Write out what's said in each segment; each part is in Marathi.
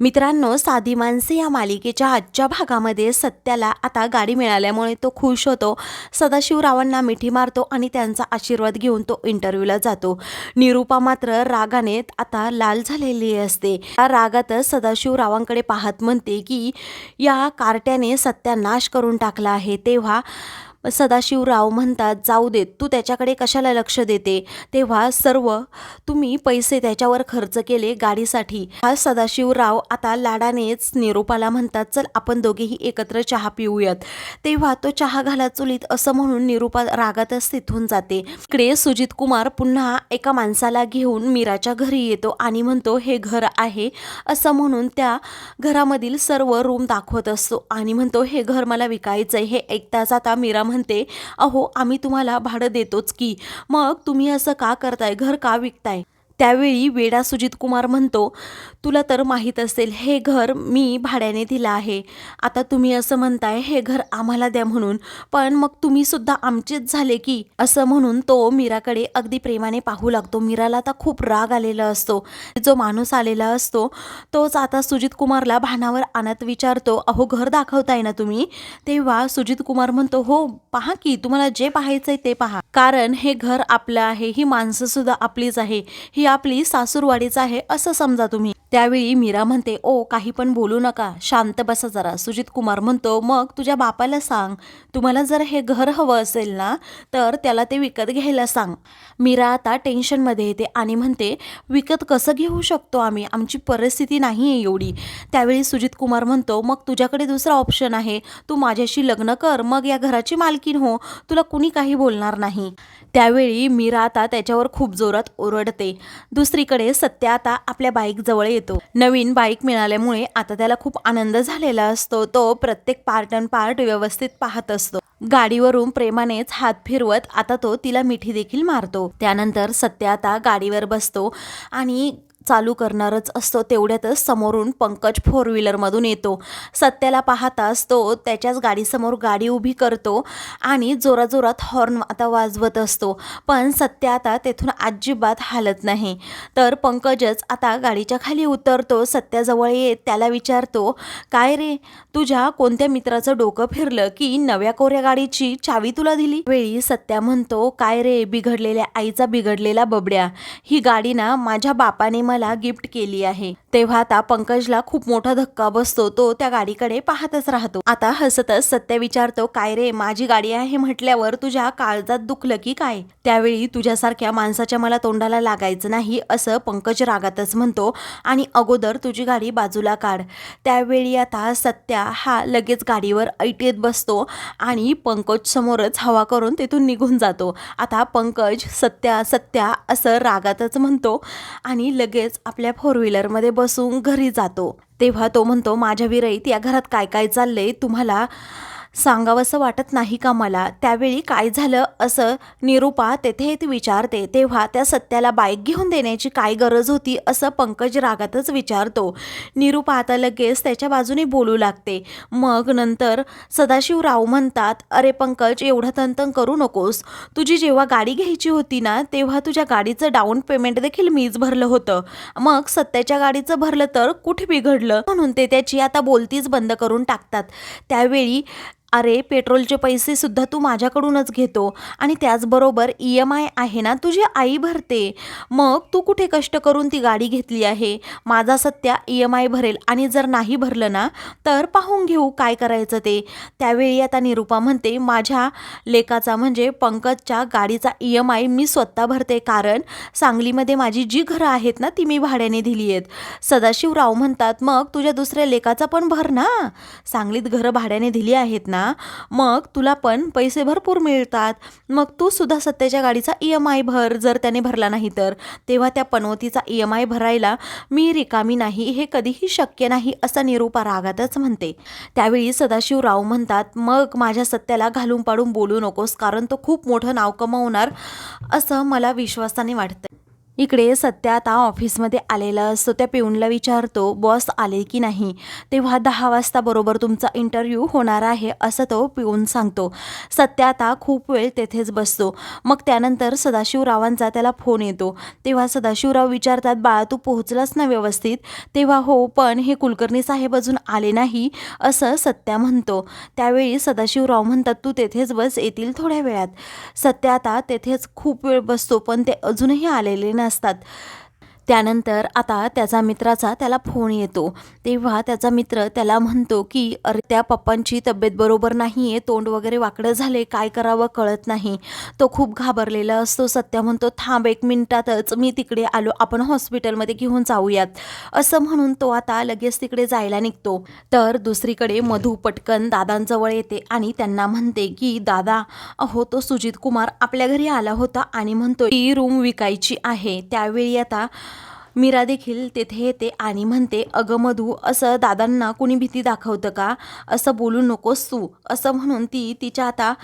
मित्रांनो साधी माणसे या मालिकेच्या आजच्या भागामध्ये सत्याला आता गाडी मिळाल्यामुळे तो खुश होतो. सदाशिवरावांना मिठी मारतो आणि त्यांचा आशीर्वाद घेऊन तो इंटरव्ह्यूला जातो. निरूपा मात्र रागाने आता लाल झालेली असते. त्या रागातच सदाशिवरावांकडे पाहत म्हणते की या कार्ट्याने सत्यानाश करून टाकला आहे. तेव्हा सदाशिवराव म्हणतात जाऊ देत तू त्याच्याकडे कशाला लक्ष देते? तेव्हा सर्व तुम्ही पैसे त्याच्यावर खर्च केले गाडीसाठी. हा सदाशिवराव आता लाडानेच निरोपाला म्हणतात चल आपण दोघेही एकत्र चहा पिऊयात. तेव्हा तो चहा घाला चुलीत असं म्हणून निरूपा रागातच तिथून जाते. इकडे सुजित कुमार पुन्हा एका माणसाला घेऊन मीराच्या घरी येतो आणि म्हणतो हे घर आहे असं म्हणून त्या घरामधील सर्व रूम दाखवत असतो आणि म्हणतो हे घर मला विकायचं आहे हे ऐकताच आता मीरा म्हणते अहो आम्ही तुम्हाला भाडं देतोच की. मग तुम्ही असं का करताय? घर का विकताय? त्यावेळी वेडा सुजित कुमार म्हणतो तुला तर माहीत असेल हे घर मी भाड्याने दिलं आहे. आता तुम्ही असं म्हणताय हे घर आम्हाला द्या म्हणून. पण मग तुम्ही सुद्धा आमचेच झाले की असं म्हणून तो मीराकडे अगदी प्रेमाने पाहू लागतो. मीराला आता खूप राग आलेला असतो. जो माणूस आलेला असतो तोच आता सुजित कुमारला भानावर आणत विचारतो अहो घर दाखवताय ना तुम्ही? तेव्हा सुजित कुमार म्हणतो हो पहा की तुम्हाला जे पाहायचंय ते पहा. कारण हे घर आपलं आहे ही माणसं सुद्धा आपलीच आहे. ही आपली सासूरवाडीच आहे असं समजा तुम्ही. त्यावेळी मीरा म्हणते ओ काही पण बोलू नका. शांत बसा जरा. सुजित कुमार म्हणतो मग तुझ्या बापाला सांग. तुम्हाला जर हे घर हवं असेल ना तर त्याला ते विकत घ्यायला सांग. मीरा आता टेन्शनमध्ये येते आणि म्हणते विकत कसं घेऊ शकतो आम्ही? आमची परिस्थिती नाही आहे एवढी. त्यावेळी सुजित कुमार म्हणतो मग तुझ्याकडे दुसरा ऑप्शन आहे. तू माझ्याशी लग्न कर. मग या घराची मालकीन हो. तुला कुणी काही बोलणार नाही. त्यावेळी मीरा आता त्याच्यावर खूप जोरात ओरडते. दुसरीकडे सत्या आता आपल्या बाईकजवळ येतो. नवीन बाईक मिळाल्यामुळे आता त्याला खूप आनंद झालेला असतो. तो प्रत्येक पार्ट अँड पार्ट व्यवस्थित पाहत असतो. गाडीवरून प्रेमानेच हात फिरवत आता तो तिला मिठी देखील मारतो. त्यानंतर सत्या आता गाडीवर बसतो आणि चालू करणारच असतो तेवढ्यातच समोरून पंकज फोर व्हीलरमधून येतो. सत्याला पाहताच तो त्याच्याच गाडीसमोर गाडी उभी करतो आणि जोराजोरात हॉर्न आता वाजवत असतो. पण सत्या आता तेथून अजिबात हालत नाही. तर पंकजच आता गाडीच्या खाली उतरतो. सत्याजवळ येत त्याला विचारतो काय रे तुझ्या कोणत्या मित्राचं डोकं फिरलं की नव्या कोऱ्या गाडीची चावी तुला दिली? वेळी सत्या म्हणतो काय रे बिघडलेल्या आईचा बिघडलेला बबड्या. ही गाडी ना माझ्या बापाने मला गिफ्ट केली आहे. तेव्हा आता पंकजला खूप मोठा धक्का बसतो. तो त्या गाडीकडे पाहतच राहतो. आता हसतच सत्य विचारतो काय रे माझी गाडी आहे म्हटल्यावर तुझ्या काळजात दुखलं की काय? त्यावेळी तुझ्यासारख्या माणसाच्या मला तोंडाला लागायचं नाही असं पंकज रागातच म्हणतो. आणि अगोदर तुझी गाडी बाजूला काढ. त्यावेळी आता सत्या हा लगेच गाडीवर ऐटीत बसतो आणि पंकज समोरच हवा करून तिथून निघून जातो. आता पंकज सत्या सत्या असं रागातच म्हणतो आणि लगेच आपल्या फोर व्हीलरमध्ये बसून घरी जातो. तेव्हा तो म्हणतो माझ्या विरईत या घरात काय काय चाललंय? तुम्हाला सांगावंसं वाटत नाही का मला? त्यावेळी काय झालं? असं निरूपा तेथे विचारते. तेव्हा त्या सत्याला बाईक घेऊन देण्याची काय गरज होती? असं पंकज रागातच विचारतो. निरूपा आता लगेच त्याच्या बाजूने बोलू लागते. मग नंतर सदाशिवराव म्हणतात अरे पंकज एवढं तंतन करू नकोस. तुझी जेव्हा गाडी घ्यायची होती ना तेव्हा तुझ्या गाडीचं डाऊन पेमेंट देखील मीच भरलं होतं. मग सत्याच्या गाडीचं भरलं तर कुठे बिघडलं? म्हणून ते त्याची आता बोलतीच बंद करून टाकतात. त्यावेळी अरे पेट्रोलचे पैसे सुद्धा तू माझ्याकडूनच घेतो आणि त्याचबरोबर ई एम आय आहे ना तुझी आई भरते. मग तू कुठे कष्ट करून ती गाडी घेतली आहे? माझा सत्या ई एम आय भरेल आणि जर नाही भरलं ना तर पाहून घेऊ काय करायचं ते. त्यावेळी आता निरूपा म्हणते माझ्या लेकाचा म्हणजे पंकजच्या गाडीचा ई एम आय मी स्वतः भरते कारण सांगलीमध्ये माझी जी घरं आहेत ना ती मी भाड्याने दिली आहेत. सदाशिवराव म्हणतात मग तुझ्या दुसऱ्या लेकाचा पण भर ना. सांगलीत घरं भाड्याने दिली आहेत ना. ना मग तुला पण पैसे भरपूर मिळतात. मग तू सुद्धा सत्याच्या गाडीचा ई एम आय भर जर त्याने भरला नाही तर. तेव्हा त्या पनवतीचा ई एम आय भरायला मी रिकामी नाही हे कधीही शक्य नाही असा निरूपा रागातच म्हणते. त्यावेळी सदाशिवराव म्हणतात मग माझ्या सत्याला घालून पाडून बोलू नकोस कारण तो खूप मोठं नाव कमावणार असं मला विश्वासाने वाटतं इकडे सत्या आता ऑफिसमध्ये आलेला असतो. त्या पिऊनला विचारतो बॉस आले की नाही? तेव्हा दहा वाजता बरोबर तुमचा इंटरव्ह्यू होणार आहे असं तो पिऊन सांगतो. सत्या आता खूप वेळ तेथेच बसतो. मग त्यानंतर सदाशिवरावांचा त्याला फोन येतो. तेव्हा सदाशिवराव विचारतात बाळा तू पोहोचलास ना व्यवस्थित? तेव्हा हो पण हे कुलकर्णी साहेब अजून आले नाही असं सत्या म्हणतो. त्यावेळी सदाशिवराव म्हणतात तू तेथेच बस येतील थोड्या वेळात. सत्या आता तेथेच खूप वेळ बसतो पण ते अजूनही आलेले असतात. त्यानंतर आता त्याचा मित्राचा त्याला फोन येतो. तेव्हा त्याचा मित्र त्याला म्हणतो की अरे त्या पप्पांची तब्येत बरोबर नाही आहे तोंड वगैरे वाकडं झाले काय करावं कळत नाही. तो खूप घाबरलेला असतो. सत्या म्हणतो थांब एक मिनिटातच मी तिकडे आलो आपण हॉस्पिटलमध्ये घेऊन जाऊयात. असं म्हणून तो आता लगेच तिकडे जायला निघतो. तर दुसरीकडे मधू पटकन दादांजवळ येते आणि त्यांना म्हणते की दादा अहो तो सुजित कुमार आपल्या घरी आला होता आणि म्हणतो ही रूम विकायची आहे. त्यावेळी आता मीरा देखील तेथे येते आणि म्हणते अगं मधू असं दादांना कुणी भीती दाखवतं का? असं बोलू नकोस तू. असं म्हणून ती तिच्या आता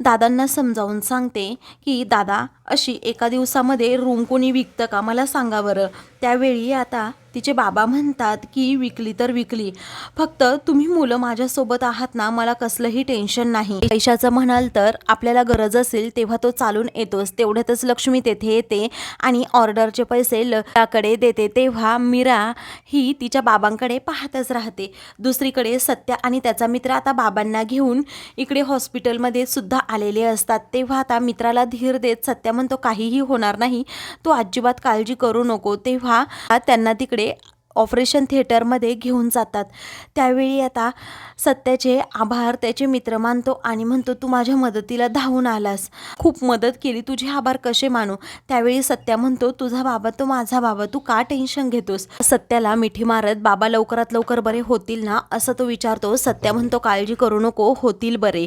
दादांना समजावून सांगते की दादा अशी एका दिवसामध्ये रूम कोणी विकतं का? मला सांगा बरं. त्यावेळी आता तिचे बाबा म्हणतात की विकली तर विकली. फक्त तुम्ही मुलं माझ्यासोबत आहात ना मला कसलंही टेन्शन नाही. पैशाचं म्हणाल तर आपल्याला गरज असेल तेव्हा तो चालून येतोच. तेवढ्यातच लक्ष्मी तेथे येते आणि ऑर्डरचे पैसे लकडे देते. तेव्हा मीरा ही तिच्या बाबांकडे पाहतच राहते. दुसरीकडे सत्या आणि त्याचा मित्र आता बाबांना घेऊन इकडे हॉस्पिटलमध्ये सुद्धा आलेले असतात. तेव्हा आता मित्राला धीर देत सत्या म्हणतो काहीही होणार नाही. तू अजिबात काळजी करू नको. तेव्हा त्यांना तिकडे ऑपरेशन थिएटरमध्ये घेऊन जातात. त्यावेळी आता सत्याचे आभार त्याचे मित्र मानतो आणि म्हणतो तू माझ्या मदतीला धावून आलास. खूप मदत केली. तुझे आभार कसे मानू? त्यावेळी सत्या म्हणतो तुझा बाबा तो माझा बाबा. तू का टेन्शन घेतोस? सत्याला मिठी मारत बाबा लवकरात लवकर बरे होतील ना? असं तो विचारतो. सत्या म्हणतो काळजी करू नको. होतील बरे.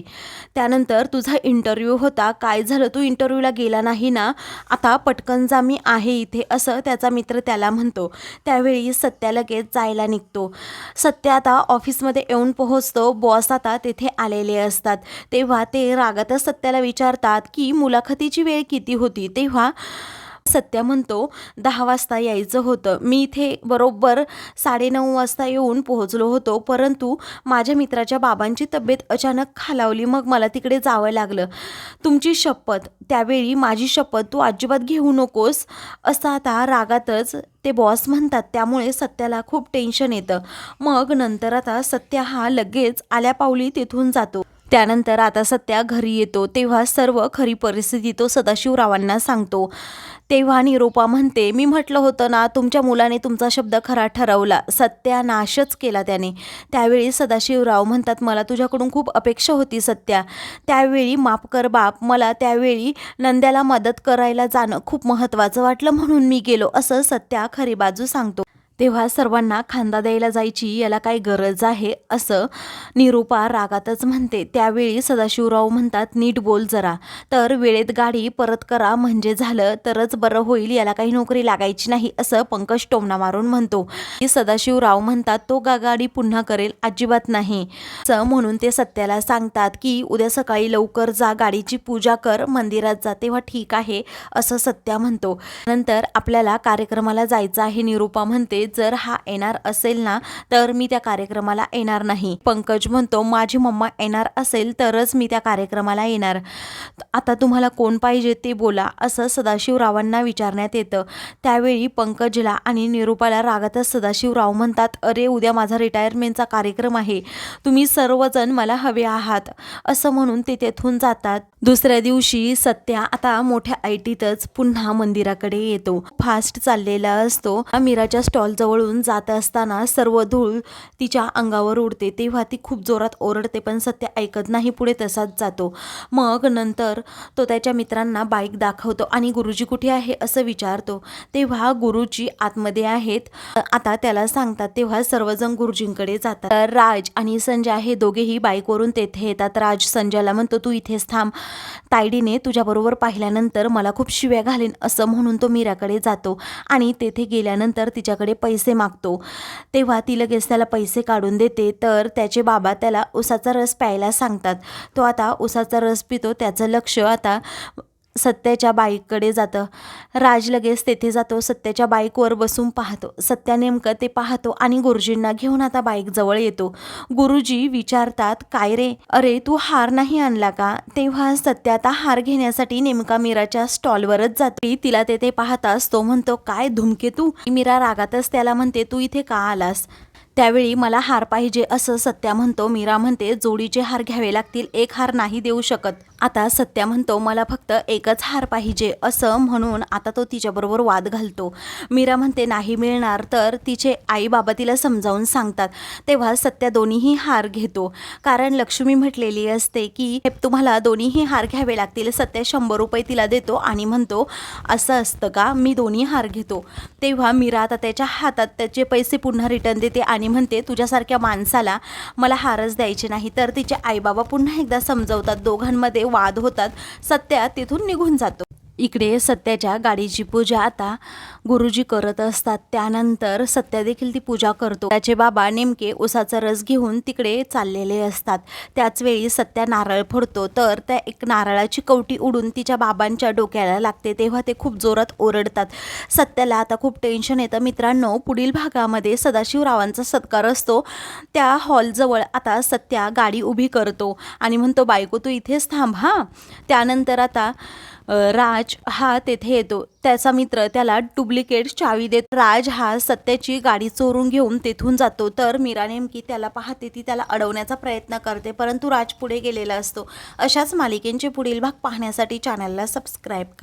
त्यानंतर तुझा इंटरव्ह्यू होता. काय झालं? तू इंटरव्ह्यूला गेला नाही ना? आता पटकन जा. मी आहे इथे. असं त्याचा मित्र त्याला म्हणतो. त्यावेळी सत्या सत्या लगेच जायला निघतो. सत्या आता ऑफिसमध्ये येऊन पोहोचतो. बॉस आता तेथे आलेले असतात. तेव्हा ते रागातच सत्याला विचारतात की मुलाखतीची वेळ किती होती? तेव्हा सत्या म्हणतो दहा वाजता यायचं होतं. मी इथे बरोबर साडेनऊ वाजता येऊन पोहोचलो होतो परंतु माझ्या मित्राच्या बाबांची तब्येत अचानक खालावली. मग मला तिकडे जावं लागलं. तुमची शपथ. त्यावेळी माझी शपथ तू अजिबात घेऊ नकोस. असं आता रागातच ते बॉस म्हणतात. त्यामुळे सत्याला खूप टेन्शन येतं. मग नंतर आता सत्या हा लगेच आल्यापावली तिथून जातो. त्यानंतर आता सत्या घरी येतो तेव्हा सर्व खरी परिस्थिती तो सदाशिवरावांना सांगतो. तेव्हा निरोपा म्हणते मी म्हटलं होतं ना तुमच्या मुलाने तुमचा शब्द खरा ठरवला. सत्यानाशच केला त्याने. त्यावेळी सदाशिवराव म्हणतात मला तुझ्याकडून खूप अपेक्षा होती सत्या. त्यावेळी माफ कर बाप मला त्यावेळी नंद्याला मदत करायला जाणं खूप महत्त्वाचं वाटलं म्हणून मी गेलो असं सत्या खरी बाजू सांगतो. तेव्हा सर्वांना खांदा द्यायला जायची याला काय गरज आहे असं निरूपा रागातच म्हणते. त्यावेळी सदाशिवराव म्हणतात नीट बोल जरा. तर वेळेत गाडी परत करा म्हणजे झालं तरच बरं होईल याला काही नोकरी लागायची नाही असं पंकज टोमणा मारून म्हणतो. सदाशिवराव म्हणतात तो गा गाडी पुन्हा करेल अजिबात नाही. असं म्हणून ते सत्याला सांगतात की उद्या सकाळी लवकर जा गाडीची पूजा कर मंदिरात जा तेव्हा ठीक आहे असं सत्या म्हणतो. नंतर आपल्याला कार्यक्रमाला जायचं आहे निरूपा म्हणते. जर हा येणार असेल ना तर मी त्या कार्यक्रमाला येणार नाही. पंकज म्हणतो माझी मम्मा येणार असेल तरच मी त्या कार्यक्रमाला येणार. आता तुम्हाला कोण पाहिजे ते बोला असं सदाशिवरावांना विचारण्यात येतं. त्यावेळी पंकजला आणि निरूपाला रागातच सदाशिवराव म्हणतात अरे उद्या माझा रिटायरमेंटचा कार्यक्रम आहे. तुम्ही सर्वजण मला हवे आहात. असं म्हणून ते तेथून जातात. दुसऱ्या दिवशी सत्या आता मोठ्या आयटीतच पुन्हा मंदिराकडे येतो. फास्ट चाललेला असतो. मीराच्या स्टॉल जवळून जात असताना सर्व धूळ तिच्या अंगावर उडते. तेव्हा ती खूप जोरात ओरडते पण सत्य ऐकत नाही पुढे तसाच जातो. मग नंतर तो त्याच्या मित्रांना बाईक दाखवतो आणि गुरुजी कुठे आहे असं विचारतो. तेव्हा गुरुजी आतमध्ये आहेत. आता त्याला सांगतात तेव्हा सर्वजण गुरुजींकडे जातात. तर राज आणि संजय हे दोघेही बाईकवरून तेथे येतात. राज संजयला म्हणतो तू इथेच थांब. तायडीने तुझ्याबरोबर पाहिल्यानंतर मला खूप शिव्या घालेन असं म्हणून तो मीराकडे जातो आणि तेथे गेल्यानंतर तिच्याकडे पैसे मागतो. तेव्हा ती लगेच त्याला पैसे काढून देते. तर त्याचे बाबा त्याला उसाचा रस प्यायला सांगतात. तो आता उसाचा रस पितो. त्याचं लक्ष आता सत्याच्या बाईककडे जातं. राज लगेच तेथे जातो सत्याच्या बाईकवर बसून पाहतो. सत्या नेमकं ते पाहतो आणि गुरुजींना घेऊन आता बाईक जवळ येतो. गुरुजी विचारतात काय रे? अरे तू हार नाही आणला का? तेव्हा सत्या आता हार घेण्यासाठी नेमका मीराच्या स्टॉलवरच जाते. तिला तेथे पाहताच तो म्हणतो काय धुमके तू? मीरा रागातच त्याला म्हणते तू इथे का आलास? त्यावेळी मला हार पाहिजे असं सत्या म्हणतो. मीरा म्हणते जोडीचे हार घ्यावे लागतील. एक हार नाही देऊ शकत. आता सत्या म्हणतो मला फक्त एकच हार पाहिजे असं म्हणून आता तो तिच्याबरोबर वाद घालतो. मीरा म्हणते नाही मिळणार. तर तिचे आई बाबा तिला समजावून सांगतात. तेव्हा सत्या दोन्हीही हार घेतो. कारण लक्ष्मी म्हटलेली असते की हे तुम्हाला दोन्हीही हार घ्यावे लागतील. सत्या शंभर रुपये तिला देतो आणि म्हणतो असं असतं का? मी दोन्ही हार घेतो. तेव्हा मीरा आता त्याच्या हातात त्याचे पैसे पुन्हा रिटर्न देते आणि म्हणते तुझ्यासारख्या माणसाला मला हारच द्यायचे नाही. तर तिचे आईबाबा पुन्हा एकदा समजवतात दोघांमध्ये वाद होतात सत्या तिथून निघून जातो. इकडे सत्याच्या गाडीची पूजा आता गुरुजी करत असतात. त्यानंतर सत्या देखील ती पूजा करतो. त्याचे बाबा नेमके उसाचा रस घेऊन तिकडे चाललेले असतात. त्याच वेळी सत्या नारळ फोडतो. तर त्या एक नारळाची कवटी उडून तिच्या बाबांच्या डोक्याला लागते. तेव्हा ते खूप जोरात ओरडतात. सत्याला आता खूप टेन्शन येतं. मित्रांनो पुढील भागामध्ये सदाशिवरावांचा सत्कार असतो. त्या हॉलजवळ आता सत्या गाडी उभी करतो. आणि म्हणतो बायको तू इथेच थांब हां? त्यानंतर आता राज हा तेथे येतो. त्याचा मित्र त्याला डुप्लिकेट चावी देत राज हा सत्याची गाडी चोरून घेऊन तेथून जातो. तर मीरा नेमकी त्याला पाहते ती त्याला अडवण्याचा प्रयत्न करते परंतु राज पुढे गेलेला असतो. अशाच मालिकेंचे पुढील भाग पाहण्यासाठी चॅनलला सबस्क्राईब करा.